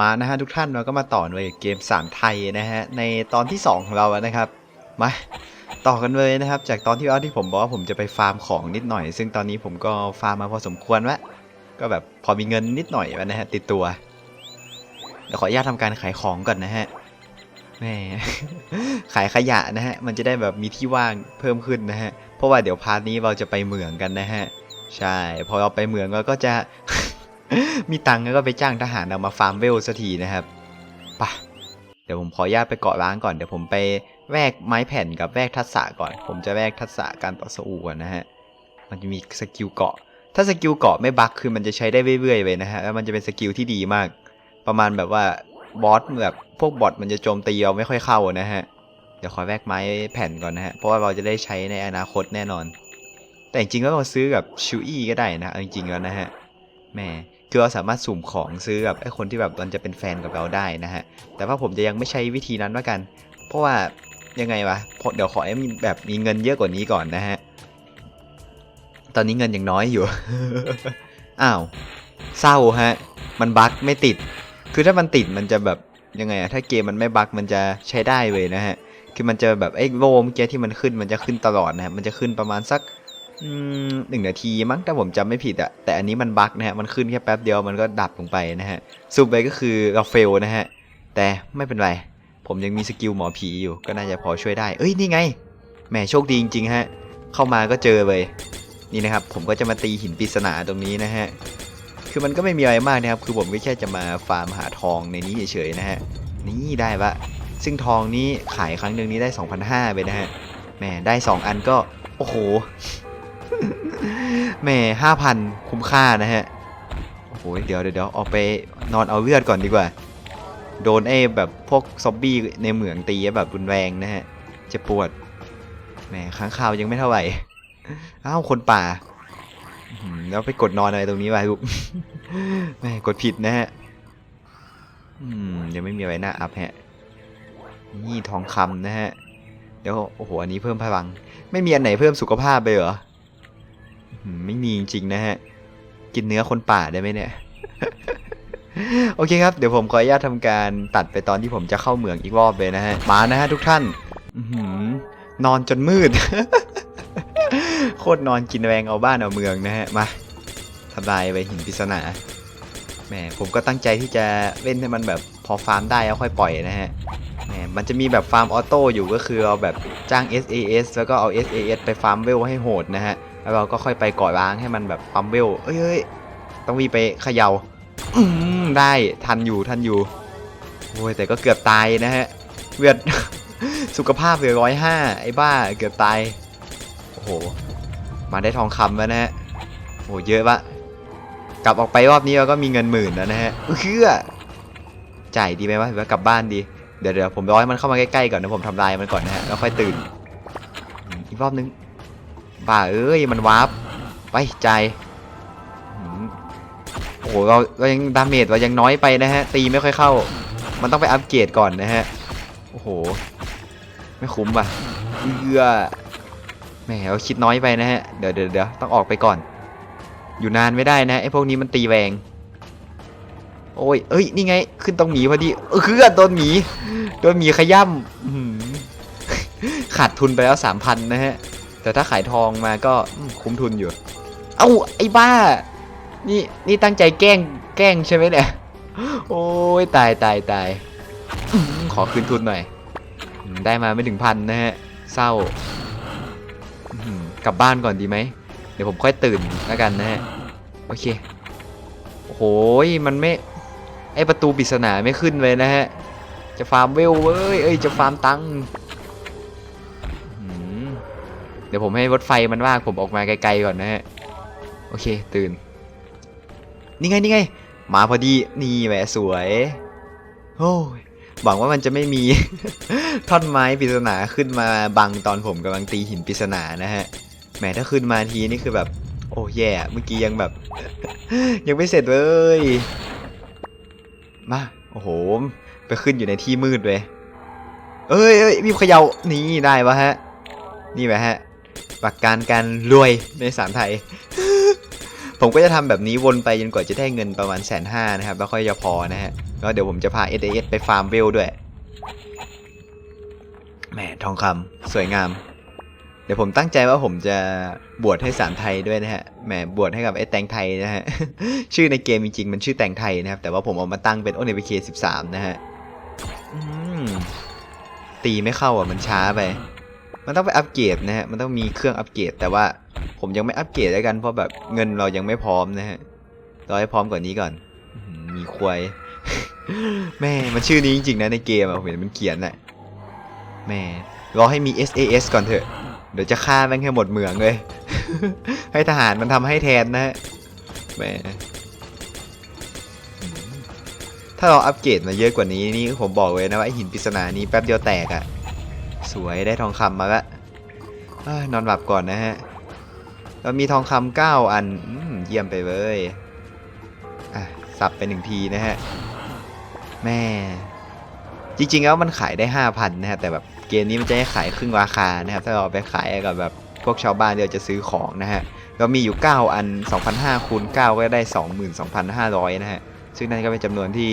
มานะฮะทุกท่านเราก็มาต่อเลยเกมสามไทยนะฮะในตอนที่ 2 ของเรานะครับมาต่อกันเลยนะครับ จากตอนที่แล้วที่ผมบอกว่าผมจะไปฟาร์มของนิดหน่อย ซึ่งตอนนี้ผมก็ฟาร์มมาพอสมควรแล้วก็แบบพอมีเงินนิดหน่อยแล้วนะฮะติดตัวเดี๋ยวขออนุญาตทำการขายของก่อนนะฮะแหม่ขายขยะนะฮะมันจะได้แบบมีที่ว่างเพิ่มขึ้นนะฮะเพราะว่าเดี๋ยวพาร์ทนี้เราจะไปเหมืองกันนะฮะใช่พอเราไปเหมืองเราก็จะ มีตังค์ก็ไปจ้างทหารเอามาฟาร์มเวลสักทีนะครับปะเดี๋ยวผมขอญาตไปเกาะล้างก่อน เดี๋ยวผมไปแวกไม้แผ่นกับแวกทักษะก่อน ผมจะแวกทักษะการต่อสู้ก่อนนะฮะ มันจะมีสกิลเกาะ ถ้าสกิลเกาะไม่บั๊กคือมันจะใช้ได้เรื่อยๆเลยนะฮะ แล้วมันจะเป็นสกิลที่ดีมาก ประมาณแบบว่าบอสแบบพวกบอทมันจะโจมตีเราไม่ค่อยเข้านะฮะ เดี๋ยวขอแวกไม้แผ่นก่อนนะฮะ เพราะว่าเราจะได้ใช้ในอนาคตแน่นอน แต่จริงๆแล้วเราซื้อกับชิวอี้ก็ได้นะจริงๆแล้วนะฮะแหม คือเราสามารถสุ่มของซื้อกับไอ้คนที่แบบมันจะเป็นแฟนกับเราได้นะฮะ แต่ว่าผมจะยังไม่ใช้วิธีนั้นว่ากัน เพราะว่ายังไงวะเดี๋ยวขอให้มแบบมีเงินเยอะกว่านี้ก่อนนะฮะ ตอนนี้เงินยังน้อยอยู่ อ้าว เศร้าฮะ มันบั๊กไม่ติด คือถ้ามันติดมันจะแบบยังไงอะถ้าเกมมันไม่บั๊กมันจะใช้ได้เลยนะฮะ คือมันจะแบบไอ้โลเมอกี้ที่มันขึ้นมันจะขึ้นตลอดนะฮะ มันจะขึ้นประมาณสัก หนึ่งนาทีมั้งถ้าผมจำไม่ผิดอะแต่อันนี้มันบั๊กนะฮะมันขึ้นแค่แป๊บเดียวมันก็ดับลงไปนะฮะสุดไปก็คือเราเฟลนะฮะแต่ไม่เป็นไร ผมยังมีสกิลหมอผีอยู่ ก็น่าจะพอช่วยได้เอ้ยนี่ไงแหมโชคดีจริงๆฮะเข้ามาก็เจอเลยนี่นะครับผมก็จะมาตีหินปริศนาตรงนี้นะฮะคือมันก็ไม่มีอะไรมากนะครับ คือผมก็แค่จะมาฟาร์มหาทองในนี้เฉยๆนะฮะนี่ได้ปะซึ่งทองนี้ขายครั้งหนึ่งนี้ได้2,500ไปนะฮะแหมได้ 2 อันก็โอ้โห แหมห้าพันคุ้มค่านะฮะ โอ้โห เดี๋ยวเดี๋ยวออกไปนอนเอาเลือดก่อนดีกว่า โดนไอ้แบบพวกซอมบี้ในเหมืองตีแบบรุนแรงนะฮะ จะปวด แหมค้างคาวยังไม่เท่าไหร่ อ้าว คนป่า แล้วไปกดนอนอะไรตรงนี้วะลูกแหมกดผิดนะฮะยังไม่มีอะไรน่าอัพฮะ นี่ทองคำนะฮะ เดี๋ยวโอ้โห อันนี้เพิ่มพลัง ไม่มีอันไหนเพิ่มสุขภาพไปเหรือ ไม่มีจริงๆนะฮะ กินเนื้อคนป่าได้ไหมเนี่ย โอเคครับ เดี๋ยวผมขออนุญาตทำการตัดไปตอนที่ผมจะเข้าเหมืองอีกรอบเลยนะฮะ มานะฮะทุกท่านอนอนจนมืด โคตรนอนกินแรงเอาบ้านเอาเมืองนะฮะ มาทำลายไปหินปริศนาแหมผมก็ตั้งใจที่จะเล่นให้มันแบบพอฟาร์มได้แล้วค่อยปล่อยนะฮะ มันจะมีแบบฟาร์มออโต้อยู่ก็คือเอาแบบจ้าง SAS แล้วก็เอา SAS ไปฟาร์มเวลให้โหดนะฮะ แล้วเราก็ค่อยไปก่อล้างให้มันแบบปั๊มเวลเอ้ยเยต้องวีไปเขยา่าได้ทันอยู่ทันอยู่โอ้ยแต่ก็เกือบตายนะฮะเลือดสุขภาพเหลือร้อยห้าไอ้บ้าเกือบตายโอ้โหมาได้ทองคำแล้วนะฮะโอ้เยอะปะกลับออกไปรอบนี้เราก็มีเงินหมื่นแล้วนะฮะเอื้อจ่ายดีไหมวะหรือว่ากลับบ้านดี เดี๋ยวเดี๋ยวผมรอให้มันเข้ามาใกล้ๆก่อนนะผมทำลายมันก่อนนะฮะแล้วค่อยตื่นอีกรอบนึงบ้าเอ้ยมันวาร์ปไปใจโอ้โหเราเรายังดาเมจเรายังน้อยไปนะฮะตีไม่ค่อยเข้า มันต้องไปอัปเกรดก่อนนะฮะโอ้โห ไม่คุ้มป่ะเอื้อแหมเราคิดน้อยไปนะฮะเดี๋ยวเดี๋ยวเดี๋ยวต้องออกไปก่อน อยู่นานไม่ได้นะไอ้พวกนี้มันตีแรง โอ้ยเอ้ย นี่ไง ขึ้นตรงหมีพอดีเออคือโดนหมี โดนหมีขย่ำขาดทุนไปแล้วสามพันนะฮะ แต่ถ้าขายทองมาก็คุ้มทุนอยู่ เอ้า ไอ้บ้า นี่ นี่ตั้งใจแกล้ง แกล้งใช่ไหมเนี่ย โอ้ย ตายตายตายขอคืนทุนหน่อย ได้มาไม่ถึงพันนะฮะ เศร้ากลับบ้านก่อนดีไหม เดี๋ยวผมค่อยตื่นแล้วกันนะฮะ โอเค โอ้ยมันไม่ ไอประตูปริศนาไม่ขึ้นเลยนะฮะ จะฟาร์มเวลเว้ย เอ้ย จะฟาร์มตังเดี๋ยวผมให้รถไฟมันว่างผมออกมาไกลๆก่อนนะฮะ โอเคตื่น นี่ไงนี่ไง มาพอดี นี่แหวสวยโอ้ยหวังว่ามันจะไม่มีท่อนไม้ปริศนาขึ้นมาบังตอนผมกำลังตีหินปริศนานะฮะ แหมถ้าขึ้นมาทีนี่คือแบบ โอ้แย่ เมื่อกี้ยังแบบ ยังไม่เสร็จเลย มาโอ้โห ไปขึ้นอยู่ในที่มืดเลยเอ้ยเอ้ยมีเขย่านี่ได้ปะฮะ นี่ไหมฮะหลักการการรวยในสามไทย ผมก็จะทำแบบนี้วนไปจนกว่าจะได้เงินประมาณแสนห้านะครับ แล้วค่อยจะพอนะฮะแล้วเดี๋ยวผมจะพา s a s ไปฟาร์มเวลด้วยแหมทองคำสวยงาม เดี๋ยวผมตั้งใจว่าผมจะบวชให้สารไทยด้วยนะฮะ แหมบวชให้กับไอ้แตงไทยนะฮะ ชื่อในเกมจริงๆ มันชื่อแตงไทยนะครับ แต่ว่าผมเอามาตั้งเป็น o n น k 13นะฮะอืมตีไม่เข้าอะมันช้าไป มันต้องไปอัปเกรดนะฮะ มันต้องมีเครื่องอัปเกรด แต่ว่าผมยังไม่อัปเกรดแล้วกันเพราะแบบเงินเรายังไม่พร้อมนะฮะรอให้พร้อมกว่านนี้ก่อน มีควายแม่มันชื่อนี้จริงๆนะในเกมอะผมเห็นมันเขียนอะแม่รอให้มี SAS ก่อนเถอะ เดี๋ยวจะฆ่าแม่งให้หมดเหมืองเลย ให้ทหารมันทำให้แทนนะฮะแหมถ้าเราอัปเกรดมาเยอะกว่านี้นี่ผมบอกเลยนะว่าหินปริศนานี้แป๊บเดียวแตกอะสวยได้ทองคำมาละนอนหลับก่อนนะฮะเรามีทองคำเก้าอันอเยี่ยมไปเลยอะสับไปหนึ่งทีนะฮะ แม่ จริงๆแล้วมันขายได้5,000นะฮะ แต่แบบ เกมนี้มันจะให้ขายครึ่งราคานะครับ ถ้าเราไปขายกับแบบพวกชาวบ้านเดี๋ยวจะซื้อของนะฮะเรามีอยู่ 9 อัน 2,500คูณ9ก็ได้ 22,500 นะฮะ ซึ่งนั่นก็เป็นจำนวนที่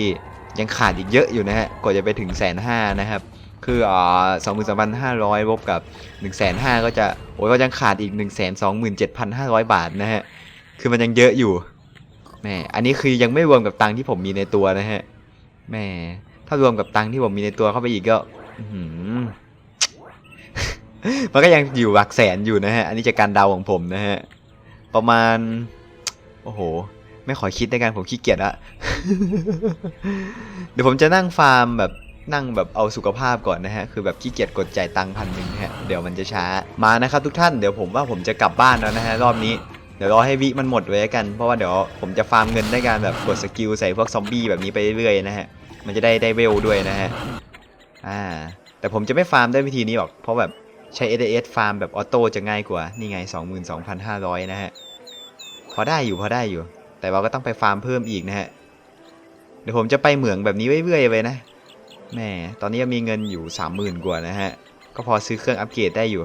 ยังขาดอีกเยอะอยู่นะฮะกว่าจะไปถึงแสนห้านะครับ คืออ่า22,500ลบกับ1 5 0 0 0ก็จะ โอ้ยก็ยังขาดอีก1 2 7 5 0 0บาทนะฮะ คือมันยังเยอะอยู่แหมอันนี้คือยังไม่รวมกับตังค์ที่ผมมีในตัวนะฮะแหมถ้ารวมกับตังค์ที่ผมมีในตัวเข้าไปอีกก็ อื มันก็ยังอยู่หลักแสนอยู่นะฮะ อันนี้จากการเดาของผมนะฮะ ประมาณ โอ้โห ไม่ขอคิดในการผมขี้เกียจละ เดี๋ยวผมจะนั่งฟาร์มแบบนั่งแบบเอาสุขภาพก่อนนะฮะ คือแบบขี้เกียจกดจ่ายตังค์พันหนึ่งฮะ เดี๋ยวมันจะช้า มานะครับทุกท่าน เดี๋ยวผมว่าผมจะกลับบ้านแล้วนะฮะรอบนี้ เดี๋ยวรอให้วิมันหมดไว้กัน เพราะว่าเดี๋ยวผมจะฟาร์มเงินด้วยการแบบกดสกิลใส่พวกซอมบี้แบบนี้ไปเรื่อยๆนะฮะ มันจะได้ได้เวลด้วยนะฮะ อ่า แต่ผมจะไม่ฟาร์มด้วยวิธีนี้หรอก เพราะแบบ ใช้ ADS ฟาร์มแบบออโต้จะง่ายกว่า นี่ไง 22,500 นะฮะ พอได้อยู่พอได้อยู่ แต่เราก็ต้องไปฟาร์มเพิ่มอีกนะฮะ เดี๋ยวผมจะไปเหมืองแบบนี้เรื่อยๆไปนะแหมตอนนี้ยังมีเงินอยู่ 30,000 กว่านะฮะ ก็พอซื้อเครื่องอัปเกรดได้อยู่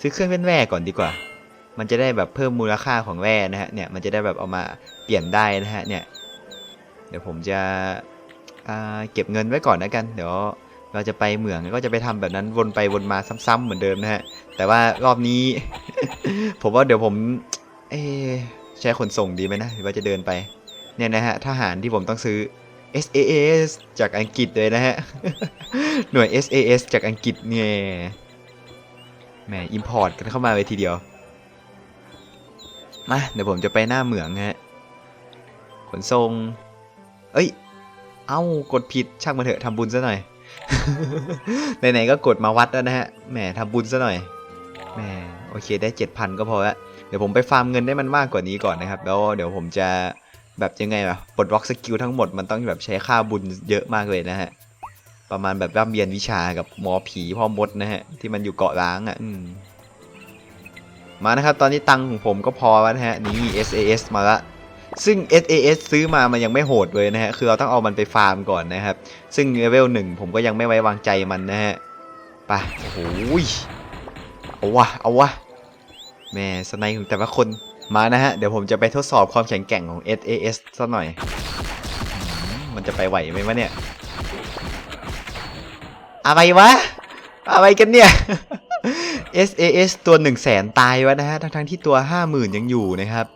ซื้อเครื่องเป็นแร่ก่อนดีกว่า มันจะได้แบบเพิ่มมูลค่าของแร่นะฮะ เนี่ย มันจะได้แบบเอามาเปลี่ยนได้นะฮะ เนี่ย เดี๋ยวผมจะเก็บเงินไว้ก่อนนะกัน เดี๋ยว เราจะไปเหมืองก็จะไปทำแบบนั้นวนไปวนมาซ้ำๆเหมือนเดิมนะฮะ แต่ว่ารอบนี้ ผมว่าเดี๋ยวผม เอใช้ขนส่งดีไหมนะหรือว่าจะเดินไป เนี่ยนะฮะทหารที่ผมต้องซื้อ SAS จากอังกฤษเลยนะฮะ หน่วย SAS จากอังกฤษเนี่ยแหมอิมพอร์ตกันเข้ามาเลยทีเดียว มาเดี๋ยวผมจะไปหน้าเหมืองฮะ ขนส่ง เอ้ย เอ้ากดผิดช่างมันเถอะทำบุญซะหน่อย ไหนๆก็กดมาวัดแล้วนะฮะ แหมทำบุญซะหน่อย แหมโอเคได้ 7,000 ก็พอละ เดี๋ยวผมไปฟาร์มเงินได้มันมากกว่านี้ก่อนนะครับ แล้วเดี๋ยวผมจะแบบยังไงล่ะปลดล็อกสกิลทั้งหมดมันต้องแบบใช้ค่าบุญเยอะมากเลยนะฮะ ประมาณแบบร่ำเรียนวิชากับหมอผีพ่อมดนะฮะ ที่มันอยู่เกาะล้างอะ อืมมานะครับ ตอนนี้ตังค์ของผมก็พอแล้วนะฮะ นี่ SAS มาละ ซึ่ง SAS ซื้อมามันยังไม่โหดเลยนะฮะ คือเราต้องเอามันไปฟาร์มก่อนนะครับ ซึ่งเลเวลหนึ่งผมก็ยังไม่ไว้วางใจมันนะฮะ ไปโอ้ย เอาวะ เอาวะ แม่สไนของแต่ละคน มานะฮะ เดี๋ยวผมจะไปทดสอบความแข็งแกร่งของ SAS สักหน่อยมมันจะไปไหวไหมวะเนี่ย อะไรวะ อะไรกันเนี่ย SAS ตัว1 0 0 0 0แสนตายวะนะฮะ ทั้งๆที่ตัว50,000ยังอยู่นะครับ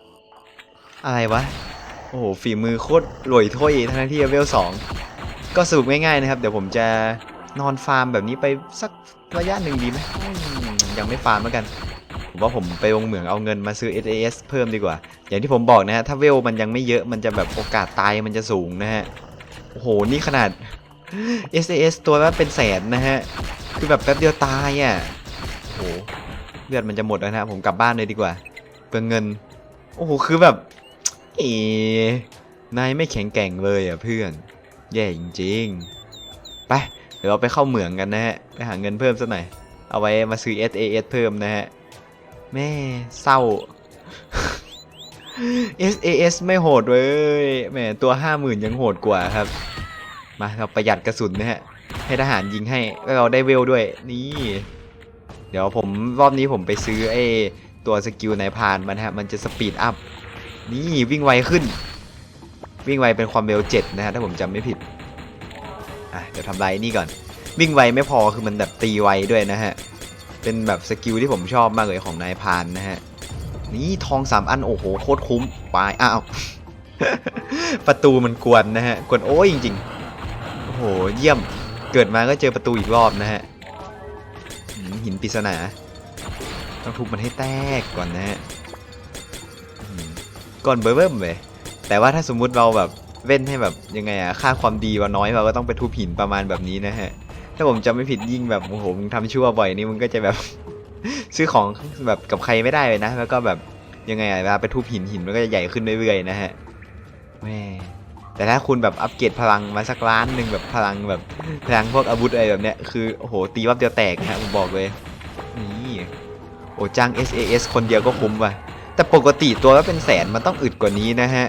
อะไรวะ โอ้โห ฝีมือโคตรรวยถ้วยทั้งที่เลเวล2ก็สรุปง่ายๆนะครับ เดี๋ยวผมจะนอนฟาร์มแบบนี้ไปสักระยะหนึ่งดีไหมยังไม่ฟาร์มแล้วกัน ผมว่าผมไปวงเหมืองเอาเงินมาซื้อ SAS เพิ่มดีกว่า อย่างที่ผมบอกนะฮะ ถ้าเวลมันยังไม่เยอะมันจะแบบโอกาสตายมันจะสูงนะฮะ โอ้โห นี่ขนาด SAS ตัวละเป็นแสนนะฮะ คือแบบแป๊บเดียวตายอะ โอ้โห เลือดมันจะหมดแล้วนะฮะผมกลับบ้านเลยดีกว่า เปลืองเงิน โอ้โห คือแบบ เอ๋นายไม่แข็งแกร่งเลยอะเพื่อน แย่จริงๆ ไป เดี๋ยวเราไปเข้าเหมืองกันนะฮะ ไปหาเงินเพิ่มสักหน่อย เอาไว้มาซื้อ SAS เพิ่มนะฮะ แม่เศร้า SAS ไม่โหดเว้ย แหมตัว50,000ยังโหดกว่าครับ มาเราประหยัดกระสุนนะฮะ ให้ทหารยิงให้แล้วเราได้เวลด้วย นี่ เดี๋ยวผมรอบนี้ผมไปซื้อไอ้ตัวสกิลนายพานมันฮะ มันจะสปีดอัพ นี่วิ่งไวขึ้น วิ่งไวเป็นความเร็ว7นะฮะถ้าผมจำไม่ผิดอะเดี๋ยวทำลายนี่ก่อน วิ่งไวไม่พอคือมันแบบตีไวด้วยนะฮะ เป็นแบบสกิลที่ผมชอบมากเลยของนายพานนะฮะ นี่ทองสามอันโอ้โหโคตรคุ้มไปอ้าว ประตูมันกวนนะฮะ กวนโอ้ยจริงๆ โอ้โหเยี่ยม เกิดมาก็เจอประตูอีกรอบนะฮะ หินปริศนา ต้องทุบมันให้แตกก่อนนะฮะ ก่อนเบิ่มๆเลยแต่ว่าถ้าสมมุติเราแบบเว้นให้แบบยังไงอะค่าความดีว่าน้อยเราก็ต้องไปทุบหินประมาณแบบนี้นะฮะ ถ้าผมจำไม่ผิดยิ่งแบบโอ้โหมึงทำชั่วบ่อยนี่มึงก็จะแบบ ซื้อของแบบกับใครไม่ได้เลยนะ แล้วก็แบบยังไงอะเวลาไปทุบหินหินมันก็จะใหญ่ขึ้นเรื่อยๆนะฮะแม่แต่ถ้าคุณแบบอัปเกรดพลังมาสักล้านหนึ่งแบบพลังแบบพลังพวกอาวุธอะไรแบบเนี้ยคือโอ้โหตีวับเดียวแตกฮะผมบอกเลยนี่โอ้จ้าง SAS คนเดียวก็คุ้มว่ะ แต่ปกติตัวละเป็นแสนมันต้องอึดกว่านี้นะฮะ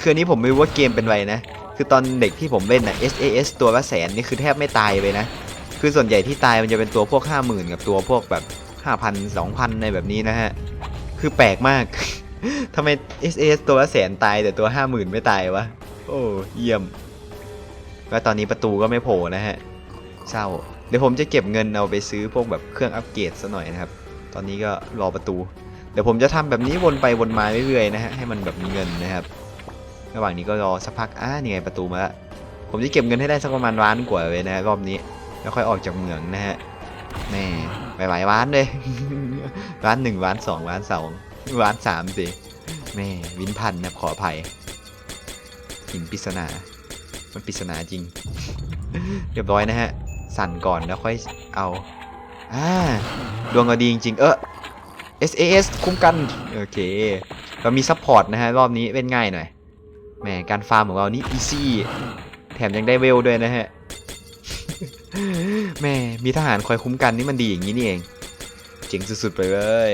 คืออันนี้ผมไม่รู้ว่าเกมเป็นไรนะ คือตอนเด็กที่ผมเล่นน่ะ SAS ตัวละแสนนี่คือแทบไม่ตายเลยนะ คือส่วนใหญ่ที่ตายมันจะเป็นตัวพวก 50,000 กับตัวพวกแบบ 5,000 2,000ในแบบนี้นะฮะ คือแปลกมาก ทำไม SAS ตัวละแสนตายแต่ตัว 50,000 ไม่ตายวะ โอ้เยี่ยม แล้วตอนนี้ประตูก็ไม่โผล่นะฮะ เศร้า เดี๋ยวผมจะเก็บเงินเอาไปซื้อพวกแบบเครื่องอัปเกรดซะหน่อยนะครับ ตอนนี้ก็รอประตู เดี๋ยวผมจะทำแบบนี้วนไปวนมาเรื่อยๆนะฮะให้มันแบบมีเงินนะครับ ระหว่างนี้ก็รอสักพักอ่านี่ไงประตูมาละผมจะเก็บเงินให้ได้สักประมาณล้านกว่าเลยนะรอบนี้แล้วค่อยออกจากเมืองนะฮะแม่ไปหลายล้านเลยล้านหนึ่งล้านสองล้านสองล้านสามสิแม่วินพันนะขออภัยหินปริศนา มันปริศนาจริง เรียบร้อยนะฮะ สั่นก่อนแล้วค่อยเอาอ่าดวงเราดีจริงๆ เออ SAS คุ้มกัน โอเค เรามีซัพพอร์ตนะฮะ รอบนี้เล่นง่ายหน่อยแหมการฟาร์มของเรานี่อีซี่แถมยังได้เวลด้วยนะฮะแม่มีทหารคอยคุ้มกันนี่มันดีอย่างนี้นี่เอง เจ๋งสุดๆไปเลย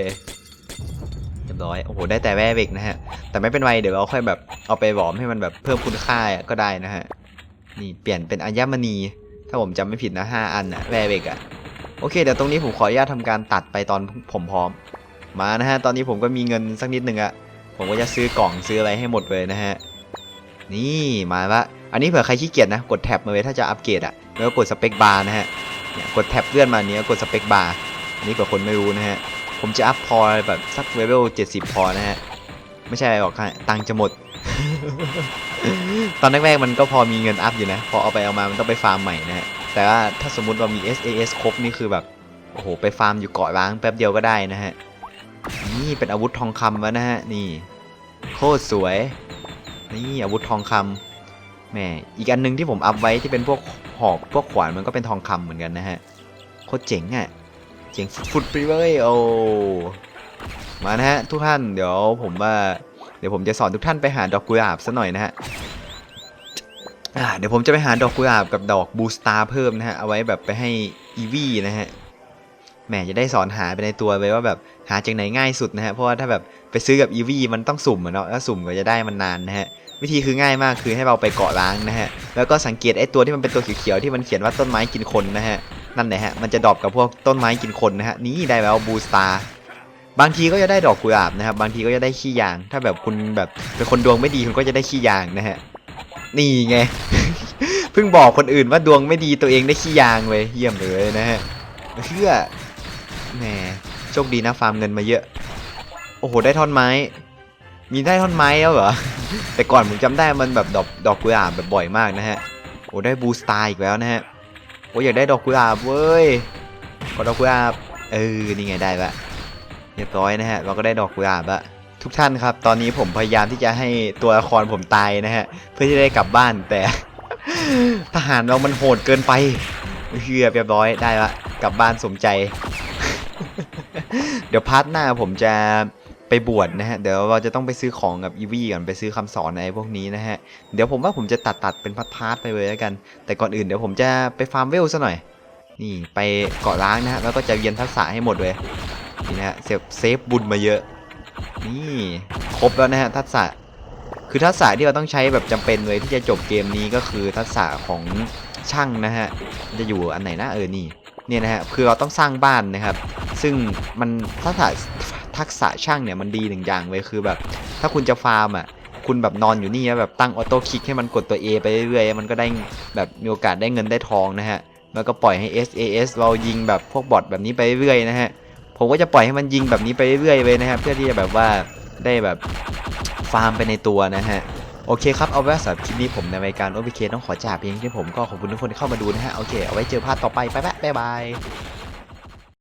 เรียบร้อยโอ้โหได้แต่แว่เบกนะฮะ แต่ไม่เป็นไรเดี๋ยวเราค่อยแบบเอาไปหลอมให้มันแบบเพิ่มคุณค่าก็ได้นะฮะนี่เปลี่ยนเป็นอัญมณี ถ้าผมจำไม่ผิดนะห้าอันอะแว่เบกอะโอเคเดี๋ยวตรงนี้ผมขออนุญาตทำการตัดไปตอนผมพร้อม มานะฮะ ตอนนี้ผมก็มีเงินสักนิดหนึ่งอะผมก็จะซื้อกล่องซื้ออะไรให้หมดเลยนะฮะ นี่มาละ อันนี้เผื่อใครขี้เกียจนะ กดแท็บมาเลยถ้าจะอัปเกรดอะแล้วก็กดสเปคบาร์นะฮะเนี่ยกดแท็บเลื่อนมาเนี้ยกดสเปคบาร์อันนี้เผื่อคนไม่รู้นะฮะ ผมจะอัพพอแบบสักเลเวล70พอนะฮะ ไม่ใช่หรอกค่ะตังค์จะหมด ตอนแรกๆมันก็พอมีเงินอัพอยู่นะ พอเอาไปเอามามันต้องไปฟาร์มใหม่นะฮะ แต่ว่าถ้าสมมุติว่ามี SAS ครบนี่คือแบบ โอ้โห ไปฟาร์มอยู่เกาะล้างแป๊บเดียวก็ได้นะฮะ นี่เป็นอาวุธทองคำแล้วนะฮะ นี่ โคตรสวย นี่อาวุธทองคำแหมอีกอันหนึงที่ผมอัพไว้ที่เป็นพวกหอกพวกขวานมันก็เป็นทองคำเหมือนกันนะฮะ โคตรเจ๋งอะ่ะ เจ๋งฟุดไปเลยโอ้มานะฮะทุกท่านเดี๋ยวผมว่าเดี๋ยวผมจะสอนทุกท่านไปหาดอกกุหลาบซะหน่อยนะฮะเดี๋ยวผมจะไปหาดอกกุหลาบกับดอกบูสตาร์เพิ่มนะฮะ เอาไว้แบบไปให้อีวีนะฮะแหมจะได้สอนหาไปในตัวเลยว่าแบบ หาจากไหนง่ายสุดนะฮะ เพราะว่าถ้าแบบไปซื้อกับอีวีมันต้องสุ่มเนาะแล้วสุ่มก็จะได้มันนานนะฮะ วิธีคือง่ายมากคือให้เราไปเกาะล้างนะฮะ แล้วก็สังเกตไอ้ตัวที่มันเป็นตัวเขียวๆที่มันเขียนว่าต้นไม้กินคนนะฮะ นั่นแหละฮะ มันจะดรอปกับพวกต้นไม้กินคนนะฮะ นี่ได้แล้วบูสตาร์บางทีก็จะได้ดอกกุหลาบนะครับ บางทีก็จะได้ขี้ยาง ถ้าแบบคุณแบบเป็นคนดวงไม่ดีคุณก็จะได้ขี้ยางนะฮะ นี่ไง เพิ่งบอกคนอื่นว่าดวงไม่ดีตัวเองได้ขี้ยางเลยเยี่ยมเลยนะฮะเชื่อแหม โชคดีนะฟาร์มเงินมาเยอะ โอ้โห ได้ท่อนไม้ มีได้ท่อนไม้แล้วเหรอ แต่ก่อนผมจำได้มันแบบดอกดอกกุหลาบแบบบ่อยมากนะฮะ โอ้ได้บูสตาร์อีกแล้วนะฮะ โอ้อยากได้ดอกกุหลาบเว้ย ขอดอกกุหลาบ เออ นี่ไงได้ละเรียบร้อยนะฮะ เราก็ได้ดอกกุหลาบละทุกท่านครับ ตอนนี้ผมพยายามที่จะให้ตัวละครผมตายนะฮะ เพื่อที่ได้กลับบ้านแต่ ทหารเรามันโหดเกินไปเฮียเรียบร้อยได้ละกลับบ้านสมใจ ดี๋ยวพาร์ทหน้าผมจะไปบวชนะฮะ เดี๋ยวเราจะต้องไปซื้อของกับอีวี่ก่อนไปซื้อคำสอนอะไรพวกนี้นะฮะ เดี๋ยวผมว่าผมจะตัดตัดเป็นพาร์ทๆไปเลยแล้วกัน แต่ก่อนอื่นเดี๋ยวผมจะไปฟาร์มเวลซะหน่อย นี่ไปเกาะล้างนะฮะ แล้วก็จะเรียนทักษะให้หมดเลย นี่นะฮะเซฟเซฟบุญมาเยอะ นี่ครบแล้วนะฮะทักษะ คือทักษะที่เราต้องใช้แบบจำเป็นเลยที่จะจบเกมนี้ก็คือทักษะของช่างนะฮะ จะอยู่อันไหนนะเออ นี่ เนี่ยนะฮะคือเราต้องสร้างบ้านนะครับ ซึ่งมันทักษะทักษะช่างเนี่ยมันดีหนึ่งอย่างเลยคือแบบ ถ้าคุณจะฟาร์มอะคุณแบบนอนอยู่นี่แล้วแบบตั้งออโต้คลิกให้มันกดตัว A ไปเรื่อยๆมันก็ได้แบบมีโอกาสได้เงินได้ทองนะฮะแล้วก็ปล่อยให้ SAS เรายิงแบบพวกบอทแบบนี้ไปเรื่อยๆนะฮะผมก็จะปล่อยให้มันยิงแบบนี้ไปเรื่อยๆเลยนะครับเพื่อที่จะแบบว่าได้แบบฟาร์มไปในตัวนะฮะ โอเคครับ เอาไว้สำหรับคลิปนี้ผมในรายการโอ k เคต้องขอจากเพียงที่ผมก็ขอบคุณทุกคนที่เข้ามาดูนะฮะ โอเค เอาไว้เจอภาคต่อไป ไปๆบ๊ายบาย